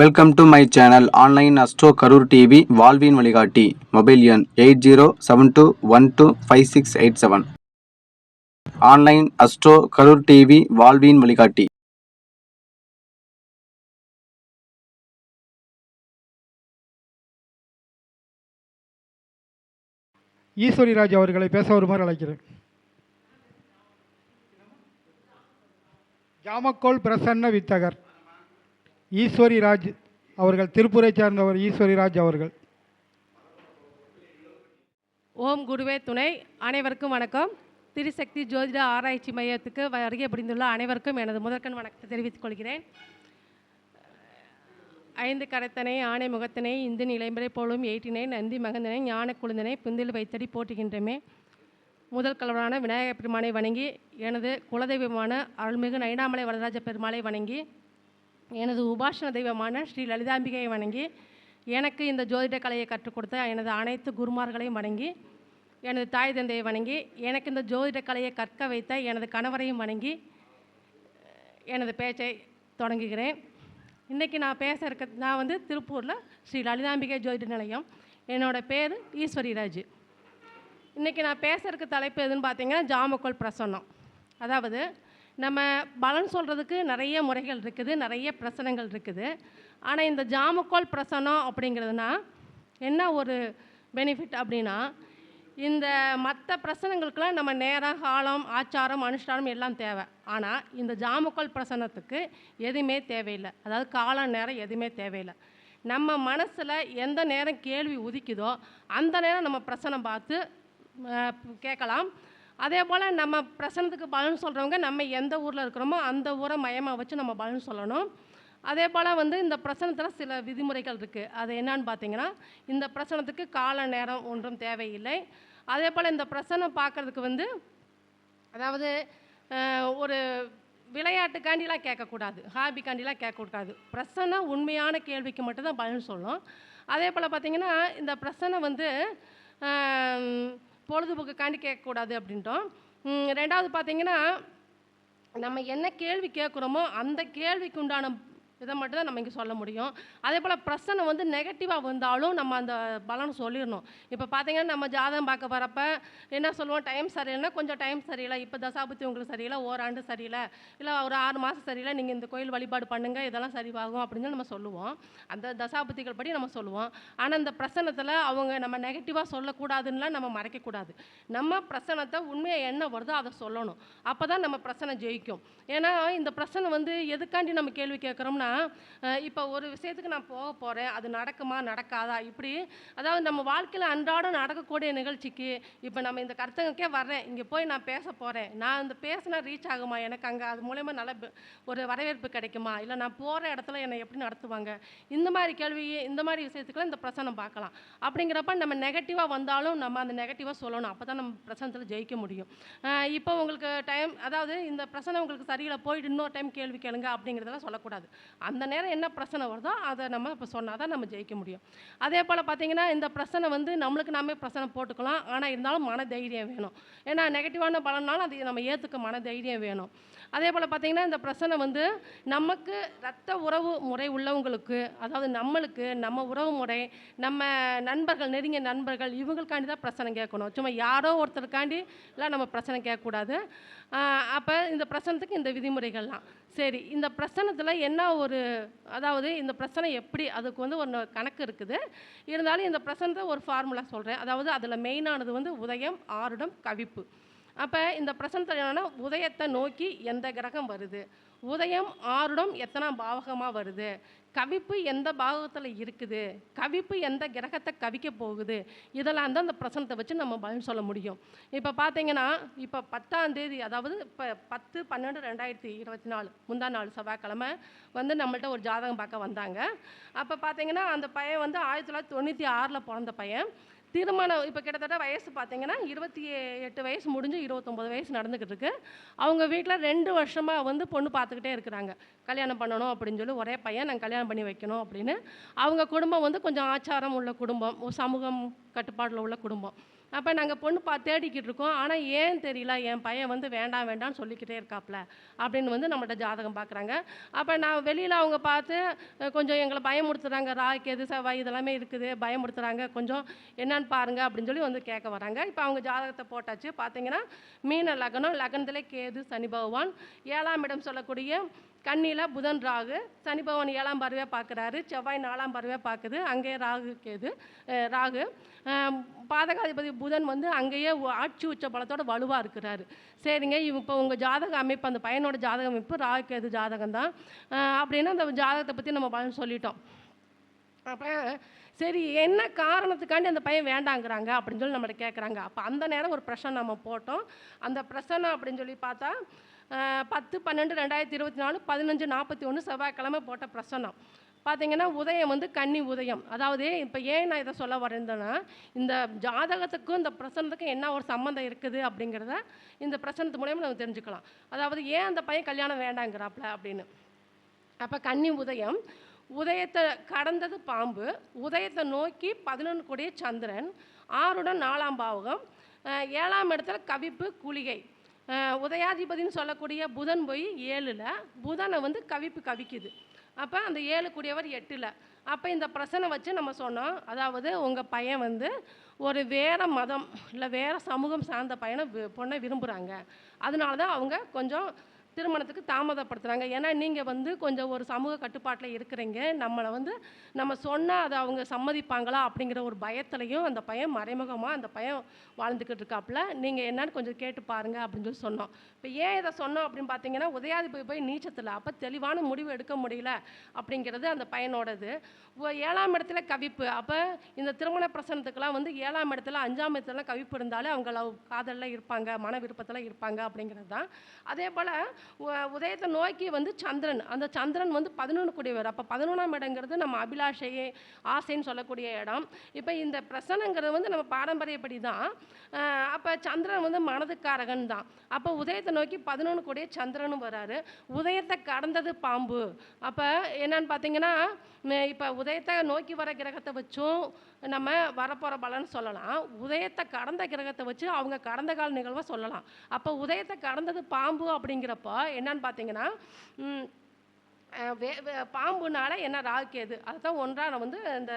Welcome to my channel online astro Karur TV வாழ்வின் வழிகாட்டி mobile எண் eight zero seven two one two five six eight seven online astro Karur TV வாழ்வின் வழிகாட்டி ஈஸ்வரிராஜ் அவர்களை பேச வருமாறு அழைக்கிறேன். ஜாமக்கோல் பிரசன்ன வித்தகர். ஈஸ்வரி ராஜ் அவர்கள் திருப்பூரை சார்ந்தவர் ஈஸ்வரி ராஜ் அவர்கள். ஓம் குருவே துணை. அனைவருக்கும் வணக்கம். திரிசக்தி ஜோதிட ஆராய்ச்சி மையத்துக்கு வருகை புரிந்துள்ள அனைவருக்கும் எனது முதற்கண் வணக்கத்தை தெரிவித்துக் கொள்கிறேன். ஐந்து கரத்தனை ஆணை முகத்தனை இந்து நிலைமுறை போலும் எயிட்டினை நந்தி மகந்தனை ஞான குழுந்தனை பிந்தில் வைத்தடி போட்டுகின்றமே முதல் கலவரான விநாயகர் பெருமானை வணங்கி எனது குலதெய்வமான அருள்மிகு நயனாமலை வரதராஜ பெருமாளை வணங்கி எனது உபாசன தெய்வமான ஸ்ரீ லலிதாம்பிகையை வணங்கி எனக்கு இந்த ஜோதிட கலையை கற்றுக் கொடுத்த எனது அனைத்து குருமார்களையும் வணங்கி எனது தாய் தந்தையை வணங்கி எனக்கு இந்த ஜோதிட கலையை கற்க வைத்த எனது கணவரையும் வணங்கி எனது பேச்சை தொடங்குகிறேன். இன்றைக்கி நான் பேச இருக்க நான் வந்து திருப்பூரில் ஸ்ரீ லலிதாம்பிகை ஜோதிட நிலையம். என்னோடய பேர் ஈஸ்வரிராஜ். இன்றைக்கி நான் பேச இருக்க தலைப்பு எதுன்னு பார்த்தீங்கன்னா ஜாமக்கோல் பிரசன்னம். அதாவது நம்ம பலன் சொல்கிறதுக்கு நிறைய முறைகள் இருக்குது நிறைய பிரசனங்கள் இருக்குது. ஆனால் இந்த ஜாமக்கோல் பிரசனம் அப்படிங்கிறதுனா என்ன ஒரு பெனிஃபிட் அப்படின்னா இந்த மற்ற பிரசனங்களுக்கெல்லாம் நம்ம நேரம் காலம் ஆச்சாரம் அனுஷ்டானம் எல்லாம் தேவை. ஆனால் இந்த ஜாமக்கோல் பிரசனத்துக்கு எதுவுமே தேவையில்லை. அதாவது காலம் நேரம் எதுவுமே தேவையில்லை. நம்ம மனசில் எந்த நேரம் கேள்வி உதிக்குதோ அந்த நேரம் நம்ம பிரசனம் பார்த்து கேட்கலாம். அதே போல் நம்ம பிரசனத்துக்கு பலன் சொல்கிறவங்க நம்ம எந்த ஊரில் இருக்கிறோமோ அந்த ஊரை மயமாக வச்சு நம்ம பலன் சொல்லணும். அதே போல் வந்து இந்த பிரசனத்தில் சில விதிமுறைகள் இருக்குது அது என்னான்னு பார்த்தீங்கன்னா இந்த பிரசனத்துக்கு கால நேரம் ஒன்றும் தேவையில்லை. அதே போல் இந்த பிரசனம் பார்க்குறதுக்கு வந்து அதாவது ஒரு விளையாட்டுக்காண்டிலாம் கேட்கக்கூடாது. ஹாபிக்காண்டிலாம் கேட்கக்கூடாது. பிரசனை உண்மையான கேள்விக்கு மட்டும்தான் பதில் சொல்லும். அதே போல் பார்த்தீங்கன்னா இந்த பிரசனை வந்து பொழுதுபோக்குக்காண்டி கேட்கக்கூடாது அப்படின்ட்டோம். ரெண்டாவது பார்த்தீங்கன்னா நம்ம என்ன கேள்வி கேட்குறோமோ அந்த கேள்விக்கு உண்டான இதை மட்டும் தான் நம்ம இங்கே சொல்ல முடியும். அதே போல் பிரச்சனை வந்து நெகட்டிவாக வந்தாலும் நம்ம அந்த பலன் சொல்லிடணும். இப்போ பார்த்தீங்கன்னா நம்ம ஜாதகம் பார்க்க வரப்ப என்ன சொல்லுவோம்? டைம் சரியில்லைன்னா கொஞ்சம் டைம் சரியில்லை. இப்போ தசாபுத்தி உங்களுக்கு சரியில்லை ஓராண்டு சரியில்லை. இல்லை ஒரு ஆறு மாதம் சரியில்லை நீங்கள் இந்த கோயில் வழிபாடு பண்ணுங்கள் இதெல்லாம் சரிவாகும் அப்படின்னு நம்ம சொல்லுவோம். அந்த தசாபுத்திகள் படி நம்ம சொல்லுவோம். ஆனால் இந்த பிரசனத்தில் அவங்க நம்ம நெகட்டிவாக சொல்லக்கூடாதுன்னுலாம் நம்ம மறைக்கக்கூடாது. நம்ம பிரசனத்தை உண்மையை என்ன வருதோ அதை சொல்லணும். அப்போ தான் நம்ம பிரச்சனை ஜெயிக்கும். ஏன்னா இந்த பிரச்சனை வந்து எதுக்காண்டி நம்ம கேள்வி கேட்குறோம்னா இப்போ ஒரு விஷயத்துக்கு நான் போக போகிறேன் அது நடக்குமா நடக்காதா? இப்படி அதாவது நம்ம வாழ்க்கையில் அன்றாடம் நடக்கக்கூடிய நிகழ்ச்சிக்கு இப்போ நம்ம இந்த கருத்தங்களுக்கே வர்றேன் இங்கே போய் நான் பேச போகிறேன் நான் இந்த பேசினா ரீச் ஆகுமா? எனக்கு அங்கே அது மூலயமா நல்ல ஒரு வரவேற்பு கிடைக்குமா? இல்லை நான் போகிற இடத்துல என்னை எப்படி நடத்துவாங்க? இந்த மாதிரி கேள்வி இந்த மாதிரி விஷயத்துக்குலாம் இந்த பிரசனம் பார்க்கலாம். அப்படிங்கிறப்ப நம்ம நெகட்டிவாக வந்தாலும் நம்ம அந்த நெகட்டிவாக சொல்லணும். அப்போ தான் நம்ம பிரசனத்தில் ஜெயிக்க முடியும். இப்போ உங்களுக்கு டைம் அதாவது இந்த பிரச்சனை உங்களுக்கு சரியில்லை போயிட்டு இன்னொரு டைம் கேள்வி கேளுங்க அப்படிங்கிறதெல்லாம் சொல்லக்கூடாது. அந்த நேரம் என்ன பிரச்சனை வருதோ அதை நம்ம இப்போ சொன்னால் தான் நம்ம ஜெயிக்க முடியும். அதே போல் பார்த்தீங்கன்னா இந்த பிரச்சனை வந்து நம்மளுக்கு நாமே பிரச்சனை போட்டுக்கலாம். ஆனால் இருந்தாலும் மன தைரியம் வேணும். ஏன்னா நெகட்டிவான பலனாலும் அது நம்ம ஏற்றுக்க மன தைரியம் வேணும். அதே போல் பார்த்தீங்கன்னா இந்த பிரச்சனை வந்து நமக்கு ரத்த உறவு முறை உள்ளவங்களுக்கு அதாவது நம்மளுக்கு நம்ம உறவு முறை நம்ம நண்பர்கள் நெருங்கிய நண்பர்கள் இவங்களுக்காண்டி தான் பிரச்சனை கேட்கணும். சும்மா யாரோ ஒருத்தருக்காண்டி எல்லாம் நம்ம பிரச்சனை கேட்கக்கூடாது. அப்போ இந்த பிரச்சனத்துக்கு இந்த விதிமுறைகள்லாம். சரி இந்த பிரச்சனத்தில் என்ன ஒரு அதாவது இந்த பிரச்சனை எப்படி அதுக்கு வந்து ஒன்று கணக்கு இருக்குது. இருந்தாலும் இந்த பிரச்சனத்தை ஒரு ஃபார்முலா சொல்கிறேன் அதாவது அதில் மெயினானது வந்து உதயம் ஆருடம் கவிப்பு. அப்போ இந்த பிரசனத்தில் என்னென்னா உதயத்தை நோக்கி எந்த கிரகம் வருது? உதயம் ஆருடம் எத்தனாம் பாவகமாக வருது? கவிப்பு எந்த பாகத்தில் இருக்குது? கவிப்பு எந்த கிரகத்தை கவிக்க போகுது? இதெல்லாம் தான் அந்த பிரசனத்தை வச்சு நம்ம பலன் சொல்ல முடியும். இப்போ பார்த்தீங்கன்னா இப்போ பத்தாம் தேதி அதாவது இப்போ பத்து பன்னெண்டு ரெண்டாயிரத்தி இருபத்தி நாலு முந்தா நாள் செவ்வாய்க்கிழமை வந்து நம்மள்ட்ட ஒரு ஜாதகம் பார்க்க வந்தாங்க. அப்போ பார்த்தீங்கன்னா அந்த பையன் வந்து ஆயிரத்தி தொள்ளாயிரத்தி தொண்ணூற்றி ஆறில் பிறந்த பையன். திருமணம் இப்போ கிட்டத்தட்ட வயசு பார்த்தீங்கன்னா இருபத்தி எட்டு வயசு முடிஞ்சு இருபத்தொம்போது வயசு நடந்துக்கிட்டு இருக்கு. அவங்க வீட்டில் ரெண்டு வருஷமாக வந்து பொண்ணு பார்த்துக்கிட்டே இருக்கிறாங்க. கல்யாணம் பண்ணணும் அப்படின்னு சொல்லி ஒரே பையன் நாங்கள் கல்யாணம் பண்ணி வைக்கணும் அப்படின்னு. அவங்க குடும்பம் வந்து கொஞ்சம் ஆச்சாரம் உள்ள குடும்பம் சமூகம் கட்டுப்பாடில் உள்ள குடும்பம். அப்போ நாங்கள் பொண்ணு பா தேடிக்கிட்டு இருக்கோம். ஆனால் ஏன் தெரியல என் பையன் வந்து வேண்டாம் வேண்டாம்னு சொல்லிக்கிட்டே இருக்காப்ல அப்படின்னு வந்து நம்மள்ட்ட ஜாதகம் பார்க்குறாங்க அப்போ நான் வெளியில் அவங்க பார்த்து கொஞ்சம் எங்களை பயமுறுத்துறாங்க. ராய்க்கு எது செவ்வாய் இதெல்லாமே இருக்குது பயமுறுத்துறாங்க. கொஞ்சம் என்னன்னு பாருங்க அப்படின்னு சொல்லி வந்து கேட்க வராங்க. இப்போ அவங்க ஜாதகத்தை போட்டாச்சு. பார்த்தீங்கன்னா மீன லக்னம் லக்னத்திலே கேது சனி பகவான். ஏழாம் இடம் சொல்லக்கூடிய கண்ணியில் புதன் ராகு சனி பகவான் ஏழாம் பருவே பார்க்குறாரு செவ்வாய் நாலாம் பருவே பார்க்குது அங்கேயே ராகு கேது ராகு. பாதகாதிபதி புதன் வந்து அங்கேயே ஆட்சி உச்ச பலத்தோட வலுவாக இருக்கிறாரு. சரிங்க இவ இப்போ உங்கள் ஜாதக அமைப்பு அந்த பையனோட ஜாதக அமைப்பு ராகு கேது ஜாதகம் தான். அப்படின்னா அந்த ஜாதகத்தை பற்றி நம்ம பலன் சொல்லிட்டோம். அப்போ சரி என்ன காரணத்துக்காண்டி அந்த பையன் வேண்டாங்கிறாங்க அப்படின்னு சொல்லி நம்மளை கேட்குறாங்க அப்போ அந்த நேரம் ஒரு பிரச்சனை நம்ம போட்டோம். அந்த பிரச்சனை அப்படின்னு சொல்லி பார்த்தா பத்து பன்னெண்டு ரெண்டாயிரத்தி இருபத்தி நாலு பதினஞ்சு நாற்பத்தி ஒன்று செவ்வாய்க்கிழமை போட்ட பிரசனம் பார்த்தீங்கன்னா உதயம் வந்து கன்னி உதயம். அதாவது இப்போ ஏன் நான் இதை சொல்ல வரேன்னா இந்த ஜாதகத்துக்கும் இந்த பிரசனத்துக்கும் என்ன ஒரு சம்மந்தம் இருக்குது அப்படிங்கிறத இந்த பிரசனத்து மூலயமா நம்ம தெரிஞ்சுக்கலாம். அதாவது ஏன் அந்த பையன் கல்யாணம் வேண்டாங்கிறாப்ல அப்படின்னு. அப்போ கன்னி உதயம் உதயத்தை கடந்தது பாம்பு உதயத்தை நோக்கி பதினொன்று கூடிய சந்திரன் ஆறுடன் நாலாம் பாவகம் ஏழாம் இடத்துல கவிப்பு குளிகை. உதயாதிபதினு உதயாதிபதின்னு சொல்லக்கூடிய புதன் போய் ஏழில் புதனை வந்து கவிப்பு கவிக்குது. அப்போ அந்த ஏழு கூடியவர் எட்டில். அப்போ இந்த பிரச்சனை வச்சு நம்ம சொன்னோம் அதாவது உங்கள் பையன் வந்து ஒரு வேறு மதம் இல்லை வேறு சமூகம் சார்ந்த பையனை பொண்ணை விரும்புகிறாங்க அதனால தான் அவங்க கொஞ்சம் திருமணத்துக்கு தாமதப்படுத்துகிறாங்க ஏன்னா நீங்கள் வந்து கொஞ்சம் ஒரு சமூக கட்டுப்பாட்டில் இருக்கிறீங்க. நம்மளை வந்து நம்ம சொன்னால் அதை அவங்க சம்மதிப்பாங்களா அப்படிங்கிற ஒரு பயத்துலையும் அந்த பையன் மறைமுகமாக அந்த பையன் வாழ்ந்துக்கிட்டு இருக்காப்புல. நீங்கள் என்னன்னு கொஞ்சம் கேட்டு பாருங்க அப்படின்னு சொல்லி சொன்னோம் இப்போ ஏன் இதை சொன்னோம் அப்படின்னு பார்த்தீங்கன்னா உதயாதிபதி போய் நீச்சத்தில் அப்போ தெளிவான முடிவு எடுக்க முடியல அப்படிங்கிறது அந்த பையனோடது. ஏழாம் இடத்துல கவிப்பு. அப்போ இந்த திருமண பிரசனத்துக்கெல்லாம் வந்து ஏழாம் இடத்துல அஞ்சாம் இடத்துல கவிப்பு இருந்தாலே அவங்க லவ் காதலில் இருப்பாங்க மன விருப்பத்தில் இருப்பாங்க அப்படிங்கிறது தான். அதே போல் உதயத்தை நோக்கி வந்து சந்திரன். அந்த சந்திரன் வந்து பதினொன்று கூடியவர் அப்போ பதினொன்றாம் இடங்கிறது நம்ம அபிலாஷையே ஆசைன்னு சொல்லக்கூடிய இடம். இப்போ இந்த பிரசனங்கிறது வந்து நம்ம பாரம்பரியப்படி தான் அப்போ சந்திரன் வந்து மனதுக்காரகன் தான். அப்போ உதயத்தை நோக்கி பதினொன்று கூடிய சந்திரனும் வராரு. உதயத்தை கடந்தது பாம்பு. அப்போ என்னன்னு பார்த்தீங்கன்னா இப்போ உதயத்தை நோக்கி வர கிரகத்தை வச்சும் நம்ம வரப்போகிற பலன் சொல்லலாம். உதயத்தை கடந்த கிரகத்தை வச்சு அவங்க கடந்த கால நிகழ்வை சொல்லலாம். அப்போ உதயத்தை கடந்தது பாம்பு அப்படிங்கிறப்போ என்னன்னு பார்த்தீங்கன்னா வே வே- பாம்புனால என்ன ராகுகேது அதுதான் ஒன்றா வந்து இந்த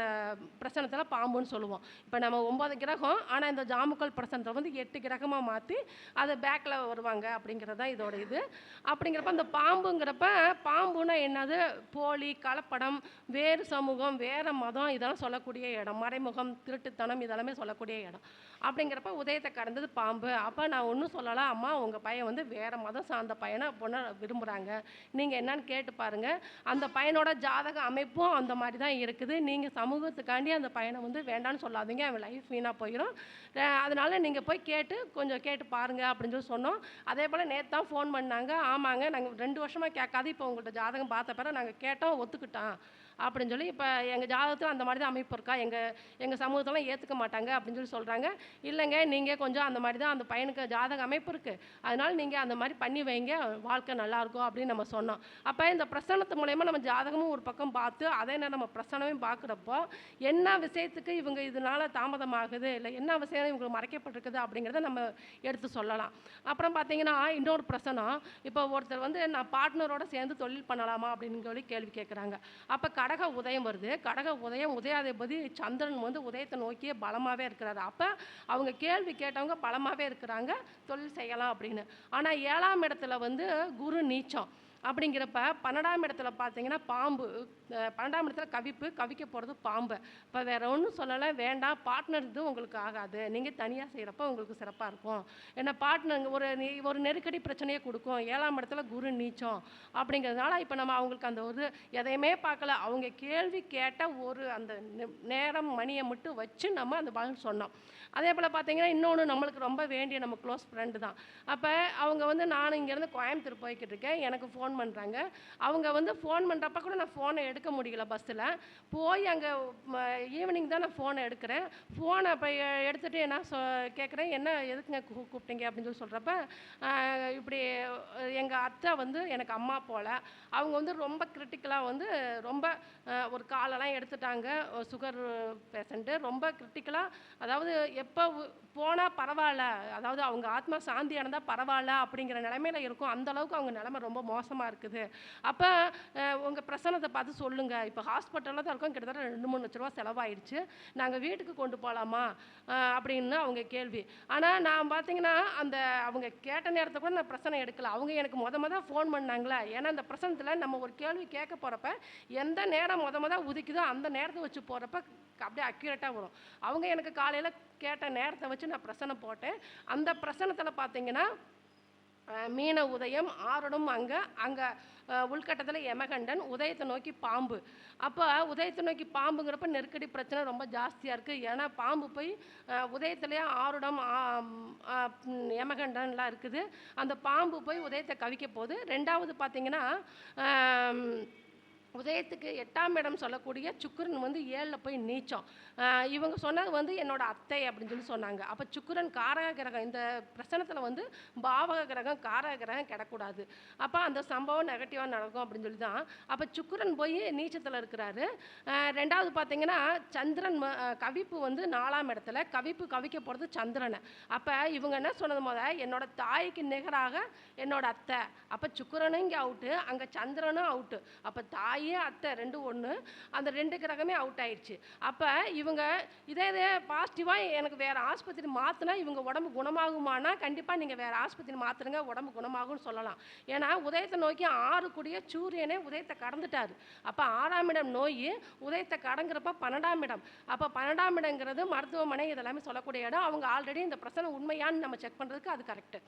பிரசனத்தில் பாம்புன்னு சொல்லுவோம். இப்போ நம்ம ஒம்பது கிரகம் ஆனால் இந்த ஜாமுக்கல் பிரசனத்தை வந்து எட்டு கிரகமாக மாற்றி அது பேக்கில் வருவாங்க அப்படிங்கிறது தான் இதோட இது. அப்படிங்கிறப்ப அந்த பாம்புங்கிறப்ப பாம்புனா என்னது? போலி கலப்படம் வேறு சமூகம் வேறு மதம் இதெல்லாம் சொல்லக்கூடிய இடம். மறைமுகம் திருட்டுத்தனம் இதெல்லாமே சொல்லக்கூடிய இடம். அப்படிங்கிறப்ப உதயத்தை கடந்தது பாம்பு. அப்போ நான் ஒன்றும் சொல்லலாம் அம்மா உங்கள் பையன் வந்து வேறு மதம் சார்ந்த பையனை பொண்ணை விரும்புகிறாங்க நீங்கள் என்னன்னு கேட்டு பாருங்கள் அந்த பையனோட ஜாதக அமைப்பும் அந்த மாதிரி தான் இருக்குது. நீங்கள் சமூகத்துக்காண்டி அந்த பையனை வந்து வேண்டான்னு சொல்லாதீங்க. அவன் லைஃப் வீணாக போயிடும் அதனால் அதனால நீங்கள் போய் கேட்டு கொஞ்சம் கேட்டு பாருங்கள் அப்படின்னு சொல்லி சொன்னோம். அதே போல் நேற்று தான் ஃபோன் பண்ணாங்க. ஆமாங்க நாங்கள் ரெண்டு வருஷமாக கேட்காது இப்போ உங்கள்கிட்ட ஜாதகம் பார்த்த பிறகு நாங்கள் கேட்டோம் ஒத்துக்கிட்டான். அப்படின்னு சொல்லி இப்போ எங்கள் ஜாதகத்தில் அந்த மாதிரி தான் அமைப்பு இருக்கா? எங்கள் எங்கள் சமூகத்தெல்லாம் ஏற்றுக்க மாட்டாங்க அப்படின்னு சொல்லி சொல்கிறாங்க இல்லைங்க நீங்கள் கொஞ்சம் அந்த மாதிரி தான் அந்த பையனுக்கு ஜாதக அமைப்பு இருக்குது அதனால் நீங்கள் அந்த மாதிரி பண்ணி வைங்க. வாழ்க்கை நல்லாயிருக்கும் அப்படின்னு நம்ம சொன்னோம். அப்போ இந்த பிரசனத்து மூலயமா நம்ம ஜாதகமும் ஒரு பக்கம் பார்த்து அதே நேரம் நம்ம பிரசனமும் பார்க்குறப்போ என்ன விஷயத்துக்கு இவங்க இதனால தாமதமாகுது? இல்லை என்ன விஷயம் இவங்களுக்கு மறைக்கப்பட்டிருக்குது அப்படிங்கிறத நம்ம எடுத்து சொல்லலாம். அப்புறம் பார்த்தீங்கன்னா இன்னொரு பிரசனம் இப்போ ஒருத்தர் வந்து நான் பார்ட்னரோட சேர்ந்து தொழில் பண்ணலாமா அப்படின்னு சொல்லி கேள்வி கேட்குறாங்க அப்போ கடக உதயம் வருது. கடக உதயம் உதயாதிபதி சந்திரன் வந்து உதயத்தை நோக்கியே பலமாகவே இருக்கிறாரு. அப்போ அவங்க கேள்வி கேட்டவங்க பலமாகவே இருக்கிறாங்க. தொழில் செய்யலாம் அப்படின்னு. ஆனால் ஏழாம் இடத்துல வந்து குரு நீச்சம். அப்படிங்கிறப்ப பன்னெண்டாம் இடத்துல பார்த்தீங்கன்னா பாம்பு பன்னெண்டாம் இடத்துல கவிப்பு கவிக்க போகிறது பாம்பு. இப்போ வேற ஒன்றும் சொல்லலை வேண்டாம் பார்ட்னர் இது உங்களுக்கு ஆகாது. நீங்கள் தனியாக செய்கிறப்ப உங்களுக்கு சிறப்பாக இருக்கும். ஏன்னா பார்ட்னர் ஒரு ஒரு நெருக்கடி பிரச்சனையை கொடுக்கும். ஏழாம் இடத்துல குரு நீச்சம் அப்படிங்கிறதுனால இப்போ நம்ம அவங்களுக்கு அந்த ஒரு எதையுமே பார்க்கல. அவங்க கேள்வி கேட்ட ஒரு அந்த நே- நேரம் மணியை மட்டும் வச்சு நம்ம அந்த பதில் சொன்னோம். அதே போல் பார்த்தீங்கன்னா இன்னொன்று நம்மளுக்கு ரொம்ப வேண்டிய நம்ம க்ளோஸ் ஃப்ரெண்டு தான். அப்போ அவங்க வந்து நான் இங்கேருந்து கோயம்புத்தூர் போய்கிட்டு இருக்கேன். எனக்கு ஃபோன் பண்ணுறாங்க அவங்க வந்து ஃபோன் பண்ணுறப்ப கூட நான் ஃபோனை எடுக்க முடியல பஸ்ஸில் போய் அங்கே ஈவினிங் தான் நான் ஃபோனை எடுக்கிறேன். ஃபோனை இப்போ எடுத்துகிட்டு என்ன சொ கேட்குறேன் என்ன எதுக்குங்க கூப்பிட்டீங்க? அப்படின்னு சொல்லி சொல்கிறப்ப இப்படி எங்கள் அத்தை வந்து எனக்கு அம்மா போல். அவங்க வந்து ரொம்ப கிரிட்டிக்கலாக வந்து ரொம்ப ஒரு காலெல்லாம் எடுத்துட்டாங்க. சுகர் பேஷண்ட்டு ரொம்ப கிரிட்டிக்கலாக அதாவது எப்போ போனால் பரவாயில்ல. அதாவது அவங்க ஆத்மா சாந்தி அடைந்தால் பரவாயில்ல அப்படிங்கிற நிலமையில இருக்கும். அந்தளவுக்கு அவங்க நிலைமை ரொம்ப மோசமாக இருக்குது. அப்போ உங்கள் பிரசனத்தை பார்த்து சொல்லுங்கள் இப்போ ஹாஸ்பிட்டலில் தான் இருக்கோம். கிட்டத்தட்ட ரெண்டு மூணு லட்ச ரூபா செலவாயிடுச்சு நாங்கள் வீட்டுக்கு கொண்டு போகலாமா அப்படின்னு அவங்க கேள்வி. ஆனால் நான் பார்த்தீங்கன்னா அந்த அவங்க கேட்ட நேரத்தை கூட நான் பிரச்சனை எடுக்கல. அவங்க எனக்கு முத முத ஃபோன் பண்ணாங்களே. ஏன்னா அந்த பிரசனத்தில் நம்ம ஒரு கேள்வி கேட்க போகிறப்ப எந்த நேரம் முத முத உதிக்குதோ அந்த நேரத்தை வச்சு போகிறப்ப அப்படியே அக்யூரேட்டாக வரும். அவங்க எனக்கு காலையில் கேட்ட நேரத்தை வச்சு நான் பிரசனை போட்டேன். அந்த பிரசனத்தில் பார்த்தீங்கன்னா மீன உதயம் ஆறடும் அங்கே அங்கே உள்கட்டத்தில் யமகண்டன் உதயத்தை நோக்கி பாம்பு. அப்போ உதயத்தை நோக்கி பாம்புங்கிறப்ப நெருக்கடி பிரச்சனை ரொம்ப ஜாஸ்தியாக இருக்குது ஏன்னா பாம்பு போய் உதயத்துலேயே ஆறுடம் எமகண்டன்லாம் இருக்குது. அந்த பாம்பு போய் உதயத்தை கவிக்க போகுது. ரெண்டாவது பார்த்தீங்கன்னா உதயத்துக்கு எட்டாம் இடம் சொல்லக்கூடிய சுக்கரன் வந்து ஏழில் போய் நீச்சம். இவங்க சொன்னது வந்து என்னோட அத்தை அப்படின்னு சொல்லி சொன்னாங்க. அப்போ சுக்கிரன் காரக கிரகம் இந்த பிரசனத்தில் வந்து பாவக கிரகம் காரக கிரகம் கிடக்கூடாது. அப்போ அந்த சம்பவம் நெகட்டிவாக நடக்கும் அப்படின்னு சொல்லி தான் அப்போ சுக்கிரன் போய் நீச்சத்தில் இருக்கிறாரு. ரெண்டாவது பார்த்தீங்கன்னா சந்திரன் கவிப்பு வந்து நாலாம் இடத்துல கவிப்பு கவிக்க போகிறது சந்திரனை. அப்போ இவங்க என்ன சொன்னது முத? என்னோட தாய்க்கு நிகராக என்னோட அத்தை. அப்போ சுக்கரனும் இங்கே அவுட்டு அங்கே சந்திரனும் அவுட்டு அப்போ தாய் அத்தை ரெண்டும் ஒன்று அந்த ரெண்டு கிரகமே அவுட் ஆயிடுச்சு. அப்போ இவங்க இதே இதே பாசிட்டிவாக எனக்கு வேறு ஆஸ்பத்திரி மாற்றினா இவங்க உடம்பு குணமாகுமானா கண்டிப்பாக நீங்கள் வேறு ஆஸ்பத்திரி மாற்றுங்க உடம்பு குணமாகும்னு சொல்லலாம். ஏன்னா உதயத்தை நோக்கி ஆறு கூடிய சூரியனே உதயத்தை கடந்துட்டார். அப்போ ஆறாம் இடம் நோய் உதயத்தை கடங்குறப்ப பன்னெண்டாம் இடம். அப்போ பன்னெண்டாம் இடங்கிறது மருத்துவமனை இதெல்லாமே சொல்லக்கூடிய இடம். அவங்க ஆல்ரெடி இந்த பிரச்சனை உண்மையான்னு நம்ம செக் பண்ணுறதுக்கு அது கரெக்டு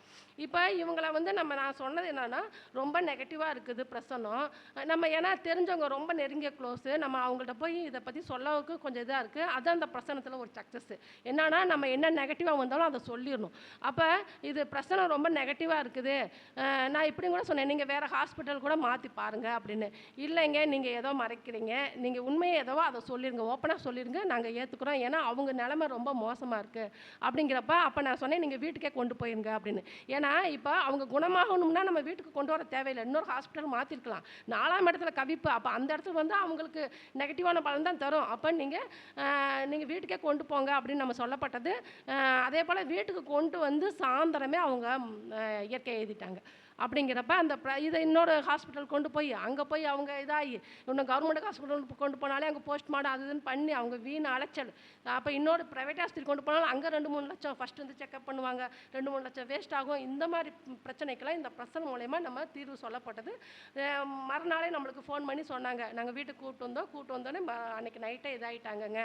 இப்போ இவங்களை வந்து நம்ம நான் சொன்னது என்னென்னா ரொம்ப நெகட்டிவாக இருக்குது பிரசனம். நம்ம ஏன்னா தெரிஞ்சவங்க ரொம்ப நெருங்கிய க்ளோஸு நம்ம அவங்கள்ட்ட போய் இதை பற்றி சொல்லவுக்கு கொஞ்சம் இதாக இருக்குது அதுதான் அந்த பிரசனத்தில் ஒரு சக்ஸஸ் என்னன்னா நம்ம என்ன நெகட்டிவாக வந்தாலும் அதை சொல்லிடணும். அப்போ இது பிரசனம் ரொம்ப நெகட்டிவாக இருக்குது. நான் இப்படி கூட சொன்னேன். நீங்கள் வேறு ஹாஸ்பிட்டல் கூட மாற்றி பாருங்கள் அப்படின்னு. இல்லைங்க நீங்கள் ஏதோ மறைக்கிறீங்க. நீங்கள் உண்மையை ஏதோ அதை சொல்லிடுங்க ஓப்பனாக சொல்லிடுங்க நாங்கள் ஏற்றுக்குறோம் ஏன்னா அவங்க நிலமை ரொம்ப மோசமாக இருக்குது அப்படிங்கிறப்ப அப்போ நான் சொன்னேன் நீங்கள் வீட்டுக்கே கொண்டு போயிருங்க அப்படின்னு. ஏன்னா இப்போ அவங்க குணமாகணும்னா நம்ம வீட்டுக்கு கொண்டு வர தேவையில்லை. இன்னொரு ஹாஸ்பிட்டல் மாற்றிருக்கலாம் நாலாம் இடத்துல கவிப்பு அப்போ அந்த இடத்துல வந்து அவங்களுக்கு நெகட்டிவான பலன் தான் தரும். அப்போ நீங்கள் நீங்கள் வீட்டுக்கே கொண்டு போங்க அப்படின்னு நம்ம சொல்லப்பட்டது. அதே போல் வீட்டுக்கு கொண்டு வந்து சாயந்தரமே அவங்க இயற்கையை இயற்கை எழுதிட்டாங்க அப்படிங்கிறப்ப அந்த இதை இன்னொரு ஹாஸ்பிட்டல் கொண்டு போய் அங்கே போய் அவங்க இதாகி இன்னும் கவர்மெண்ட் ஹாஸ்பிட்டல் கொண்டு போனாலே அங்கே போஸ்ட்மார்ட்டம் அது இதுன்னு பண்ணி அவங்க வீண் அலைச்சல். அப்போ இன்னொரு ப்ரைவேட் ஹாஸ்பிட்டல் கொண்டு போனாலும் அங்கே ரெண்டு மூணு லட்சம் ஃபஸ்ட்டு வந்து செக்அப் பண்ணுவாங்க. ரெண்டு மூணு லட்சம் வேஸ்ட் ஆகும். இந்த மாதிரி பிரச்சனைக்கெல்லாம் இந்த பிரச்சனை மூலயமா நம்ம தீர்வு சொல்லப்பட்டது. மறுநாளே நம்மளுக்கு ஃபோன் பண்ணி சொன்னாங்க. நாங்கள் வீட்டுக்கு கூப்பிட்டு வந்தோம். கூப்பிட்டு வந்தோடனே அன்றைக்கி அன்னைக்கு நைட்டே இதாகிட்டாங்கங்க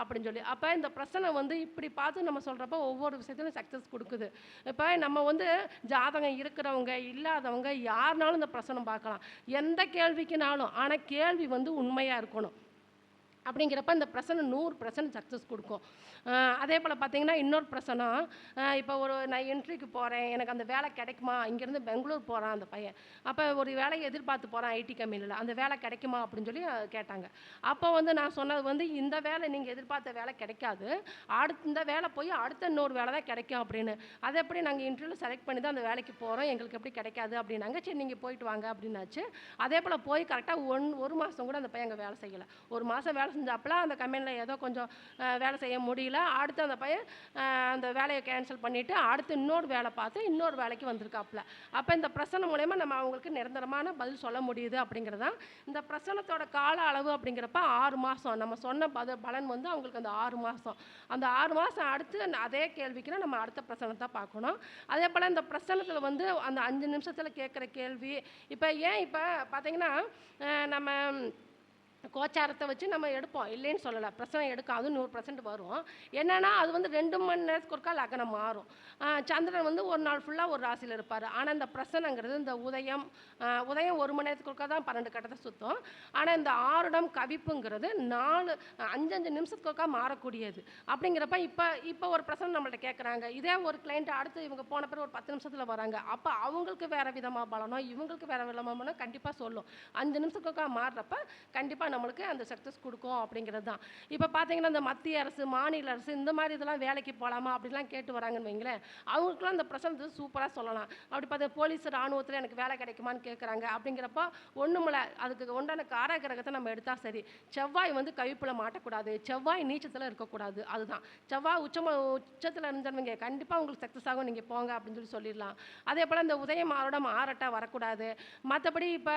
அப்படின்னு சொல்லி. அப்போ இந்த பிரச்சனை வந்து இப்படி பார்த்து நம்ம சொல்கிறப்ப ஒவ்வொரு விஷயத்திலும் சக்ஸஸ் கொடுக்குது. இப்போ நம்ம வந்து ஜாதகம் இருக்கிறவங்க இல்லாதவங்க யாருனாலும் இந்த பிரசனம் பார்க்கலாம். எந்த கேள்விக்குனாலும் ஆனால் கேள்வி வந்து உண்மையாக இருக்கணும். அப்படிங்கிறப்ப இந்த பிரசனை நூறு பர்சன்ட் சக்ஸஸ் கொடுக்கும். அதே போல் பார்த்தீங்கன்னா இன்னொரு பிரச்சனை இப்போ ஒரு நான் இன்ட்ரிக்கு போகிறேன் எனக்கு அந்த வேலை கிடைக்குமா? இங்கேருந்து பெங்களூர் போகிறான் அந்த பையன். அப்போ ஒரு வேலையை எதிர்பார்த்து போகிறான் ஐடி கம்பெனியில் அந்த வேலை கிடைக்குமா அப்படின்னு சொல்லி கேட்டாங்க. அப்போ வந்து நான் சொன்னது வந்து இந்த வேலை நீங்கள் எதிர்பார்த்த வேலை கிடைக்காது. அடுத்த இந்த வேலை போய் அடுத்த இன்னொரு வேலை தான் கிடைக்கும் அப்படின்னு. அதை எப்படி நாங்கள் இன்டர்வியூவில் செலக்ட் பண்ணி தான் அந்த வேலைக்கு போகிறோம் எங்களுக்கு எப்படி கிடைக்காது அப்படின்னாங்க. சரி நீங்கள் போயிட்டு வாங்க அப்படின்னாச்சு. அதே போல் போய் கரெக்டாக ஒன் ஒரு மாதம் கூட அந்த பையன் அங்கே வேலை செய்யலை. ஒரு மாதம் வேலை செஞ்சப்பெல்லாம் அந்த கம்பெனியில் ஏதோ கொஞ்சம் வேலை செய்ய முடியல. அடுத்து அந்த பையன் அந்த வேலையை கேன்சல் பண்ணிவிட்டு அடுத்து இன்னொரு வேலை பார்த்து இன்னொரு வேலைக்கு வந்திருக்காப்புல. அப்போ இந்த பிரசனம் மூலயமா நம்ம அவங்களுக்கு நிரந்தரமான பதில் சொல்ல முடியுது அப்படிங்கிறதான் இந்த பிரசனத்தோட கால அளவு அப்படிங்கிறப்ப ஆறு மாதம் நம்ம சொன்ன பத பலன் வந்து அவங்களுக்கு அந்த ஆறு மாதம் அந்த ஆறு மாதம் அடுத்து அதே கேள்விக்குன்னு நம்ம அடுத்த பிரசனத்தை பார்க்கணும். அதே போல் இந்த பிரசனத்தில் வந்து அந்த அஞ்சு நிமிஷத்தில் கேட்குற கேள்வி இப்போ ஏன் இப்போ பார்த்தீங்கன்னா நம்ம கோச்சாரத்தை வச்சு நம்ம எடுப்போம். இல்லைன்னு சொல்லலை. பிரசவம் எடுக்கும். அதுவும் நூறு பர்சன்ட் வரும். என்னென்னா அது வந்து ரெண்டு மணி நேரத்துக்கு ஒருக்கா லக்னம் மாறும். சந்திரன் வந்து ஒரு நாள் ஃபுல்லாக ஒரு ராசியில் இருப்பார். ஆனால் இந்த பிரசனங்கிறது இந்த உதயம் உதயம் ஒரு மணி நேரத்துக்கு ஒருக்கா தான் பன்னெண்டு கட்டத்தை சுற்றும் ஆனால் இந்த ஆருடம் கவிப்புங்கிறது நாலு அஞ்சஞ்சு நிமிஷத்துக்கு ஒருக்கா மாறக்கூடியது. அப்படிங்கிறப்ப இப்போ இப்போ ஒரு பிரசனம் நம்மள்ட்ட கேட்குறாங்க இதே ஒரு கிளைண்ட் அடுத்து இவங்க போன பிறகு ஒரு பத்து நிமிஷத்தில் வராங்க. அப்போ அவங்களுக்கு வேறு விதமாக பலனோ இவங்களுக்கு வேறு விதமாக பலனோ கண்டிப்பாக சொல்லும். அஞ்சு நிமிஷத்துக்கு ஒருக்கா மாறுறப்ப கண்டிப்பாக நம்மளுக்கு அந்த சக்ஸஸ் கொடுக்கும் அப்படிங்கிறது தான். இப்போ பார்த்தீங்கன்னா இந்த மத்திய அரசு மாநில அரசு இந்த மாதிரி இதெல்லாம் வேலைக்கு போகலாமா அப்படிலாம் கேட்டு வராங்கன்னு வைங்களேன் அவங்களுக்குலாம் அந்த பிரசனத்தை சூப்பராக சொல்லலாம். அப்படி பார்த்தா போலீஸ் ராணுவத்தில் எனக்கு வேலை கிடைக்குமான்னு கேட்குறாங்க அப்படிங்கிறப்ப ஒன்றுமில்ல அதுக்கு உண்டான காராகிரகத்தை நம்ம எடுத்தால் சரி. செவ்வாய் வந்து கவிப்பில் மாட்டக்கூடாது. செவ்வாய் நீச்சத்தில் இருக்கக்கூடாது. அதுதான். செவ்வாய் உச்சம உச்சத்தில் இருந்தவங்க கண்டிப்பாக உங்களுக்கு சக்ஸஸ் ஆகும். நீங்கள் போங்க அப்படின்னு சொல்லி சொல்லிடலாம். அதே போல் இந்த உதயம் ஆரோடம் ஆரட்டாக வரக்கூடாது. மற்றபடி இப்போ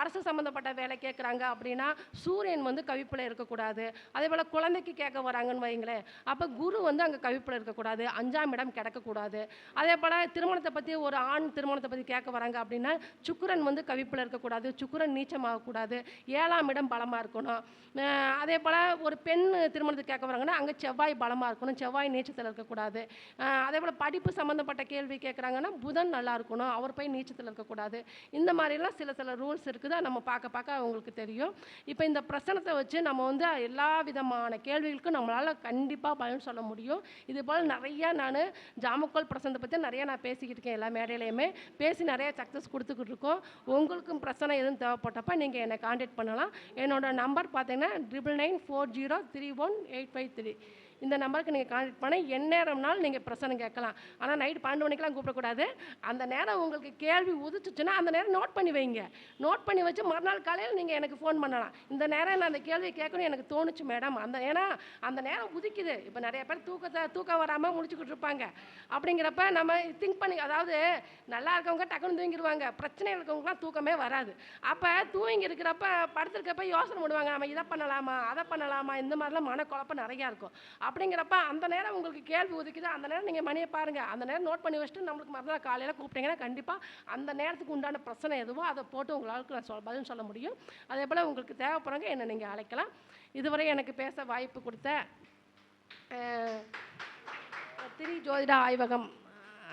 அரசு சம்மந்தப்பட்ட வேலை கேட்குறாங்க அப்படின்னு சூரியன் வந்து கவிப்பில் இருக்கக்கூடாது. அதே போல் குழந்தைக்கு கேட்க வராங்கன்னு வைங்களேன் அப்போ குரு வந்து அங்கே கவிப்பில் இருக்கக்கூடாது. அஞ்சாம் இடம் கிடக்கக்கூடாது. அதே போல் திருமணத்தை பற்றி ஒரு ஆண் திருமணத்தை பற்றி கேட்க வராங்க அப்படின்னா சுக்கரன் வந்து கவிப்பில் இருக்கக்கூடாது. சுக்கிரன் நீச்சமாகக்கூடாது. ஏழாம் இடம் பலமாக இருக்கணும். அதே போல் ஒரு பெண் திருமணத்துக்கு கேட்க வராங்கன்னா அங்கே செவ்வாய் பலமாக இருக்கணும். செவ்வாய் நீச்சத்தில் இருக்கக்கூடாது. அதே போல் படிப்பு சம்மந்தப்பட்ட கேள்வி கேட்குறாங்கன்னா புதன் நல்லா இருக்கணும். அவர் போய் நீச்சத்தில் இருக்கக்கூடாது. இந்த மாதிரிலாம் சில சில ரூல்ஸ் இருக்குது நம்ம பார்க்க பார்க்க அவங்களுக்கு தெரியும். இப்போ இந்த பிரச்சனத்தை வச்சு நம்ம வந்து எல்லா விதமான கேள்விகளுக்கும் நம்மளால் கண்டிப்பாக பயன் சொல்ல முடியும். இது போல் நிறையா நான் ஜாமக்கோல் பிரசனத்தை பற்றி நிறையா நான் பேசிக்கிட்டு இருக்கேன் எல்லா மேடையிலையுமே. பேசி நிறையா சக்ஸஸ் கொடுத்துக்கிட்டு இருக்கோம். உங்களுக்கும் பிரச்சனை எதுவும் தேவைப்பட்டப்ப நீங்கள் என்னை காண்டாக்ட் பண்ணலாம். என்னோடய நம்பர் பார்த்தீங்கன்னா triple nine four zero three one eight five three இந்த நம்பருக்கு நீங்கள் கான்டாக்ட் பண்ண எந்நேரம்னாலும் நீங்கள் பிரசனம் கேட்கலாம். ஆனால் நைட் பன்னெண்டு மணிக்கெலாம் கூப்பிடக்கூடாது. அந்த நேரம் உங்களுக்கு கேள்வி உதிச்சுச்சுன்னா அந்த நேரம் நோட் பண்ணி வைங்க. நோட் பண்ணி வச்சு மறுநாள் காலையில் நீங்கள் எனக்கு ஃபோன் பண்ணலாம். இந்த நேரம் நான் அந்த கேள்வி கேட்கணும் எனக்கு தோணுச்சு மேடம் அந்த ஏன்னா அந்த நேரம் உதிக்குது இப்போ நிறைய பேர் தூக்கத்தை தூக்கம் வராமல் முடிச்சுக்கிட்டு இருப்பாங்க. அப்படிங்கிறப்ப நம்ம திங்க் பண்ணி அதாவது நல்லா இருக்கவங்க டக்குன்னு தூங்கிடுவாங்க. பிரச்சனை இருக்கவங்கலாம் தூக்கமே வராது. அப்போ தூங்கி இருக்கிறப்ப படுத்திருக்கப்ப யோசனை பண்ணுவாங்க. நம்ம இதை பண்ணலாமா அதை பண்ணலாமா இந்த மாதிரிலாம் மனக்குழப்பம் நிறையா இருக்கும். அப்படிங்கிறப்ப அந்த நேரம் உங்களுக்கு கேள்வி ஒதுக்குது அந்த நேரம் நீங்கள் மணியை பாருங்கள் அந்த நேரம் நோட் பண்ணி வச்சுட்டு நம்மளுக்கு மறுநாள் காலையில் கூப்பிட்டீங்கன்னா கண்டிப்பாக அந்த நேரத்துக்கு உண்டான பிரச்சனை எதுவோ அதை போட்டு உங்களுக்கு நான் சொல் பதில் சொல்ல முடியும். அதே போல் உங்களுக்கு தேவைப்படுறவங்க என்னை நீங்கள் அழைக்கலாம். இதுவரை எனக்கு பேச வாய்ப்பு கொடுத்த திரி ஜோதிடா ஆய்வகம்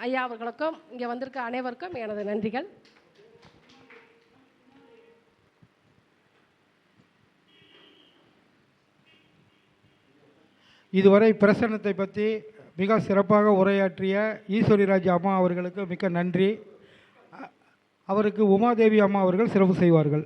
ஐயா அவர்களுக்கும் இங்கே வந்திருக்க அனைவருக்கும் எனது நன்றிகள். இதுவரை பிரசன்னத்தை பற்றி மிக சிறப்பாக உரையாற்றிய ஈஸ்வரிராஜ் அம்மா அவர்களுக்கு மிக்க நன்றி. அவருக்கு உமாதேவி அம்மா அவர்கள் சிறப்பு செய்வார்கள்.